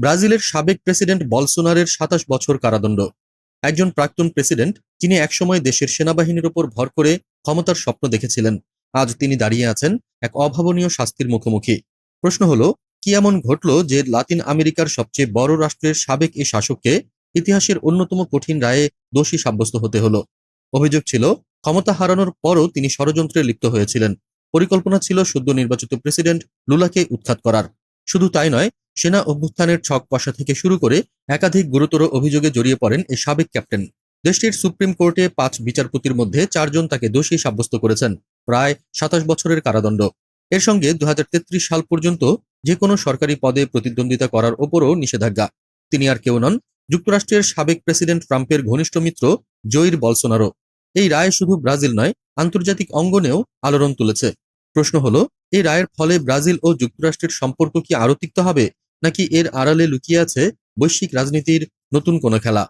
ব্রাজিলের সাবেক প্রেসিডেন্ট বলসোনারের সাতাশ বছর কারাদণ্ড। একজন প্রাক্তন প্রেসিডেন্ট যিনি একসময় দেশের সেনাবাহিনীর উপর ভর করে ক্ষমতার স্বপ্ন দেখেছিলেন। আজ তিনি দাঁড়িয়ে আছেন এক অভাবনীয় শাস্তির মুখোমুখি। প্রশ্ন হলো, কি এমন ঘটল যে লাতিন আমেরিকার সবচেয়ে বড় রাষ্ট্রের সাবেক এই শাসককে ইতিহাসের অন্যতম কঠিন রায়ে দোষী সাব্যস্ত হতে হলো? অভিযোগ ছিল, ক্ষমতা হারানোর পরও তিনি ষড়যন্ত্রে লিপ্ত হয়েছিলেন। পরিকল্পনা ছিল সদ্য নির্বাচিত প্রেসিডেন্ট লুলাকে উৎখাত করার। শুধু তাই নয় সেনা অভ্যুত্থানের ছক কষা থেকে শুরু করে একাধিক গুরুতর অভিযোগে জড়িয়ে পড়েন এই সাবেক ক্যাপ্টেন। দেশটির সুপ্রিম কোর্টে পাঁচ বিচারপতির মধ্যে চারজন তাকে দোষী সাব্যস্ত করেছেন, প্রায় সাতাশ বছরের কারাদণ্ড। এর সঙ্গে দু হাজার তেত্রিশ সাল পর্যন্ত যে কোনো সরকারি পদে প্রতিদ্বন্দ্বিতা করার ওপরও নিষেধাজ্ঞা। তিনি আর কেউ নন, যুক্তরাষ্ট্রের সাবেক প্রেসিডেন্ট ট্রাম্পের ঘনিষ্ঠ মিত্র জয়ীর বলসোনারো। এই রায় শুধু ব্রাজিল নয়, আন্তর্জাতিক অঙ্গনেও আলোড়ন তুলেছে। প্রশ্ন হলো, এই রায়ের ফলে ব্রাজিল ও যুক্তরাষ্ট্রের সম্পর্ক কি আরও তিক্ত হবে? নাকি এর আড়ালে লুকিয়ে আছে বৈশ্বিক রাজনীতির নতুন কোনো খেলা?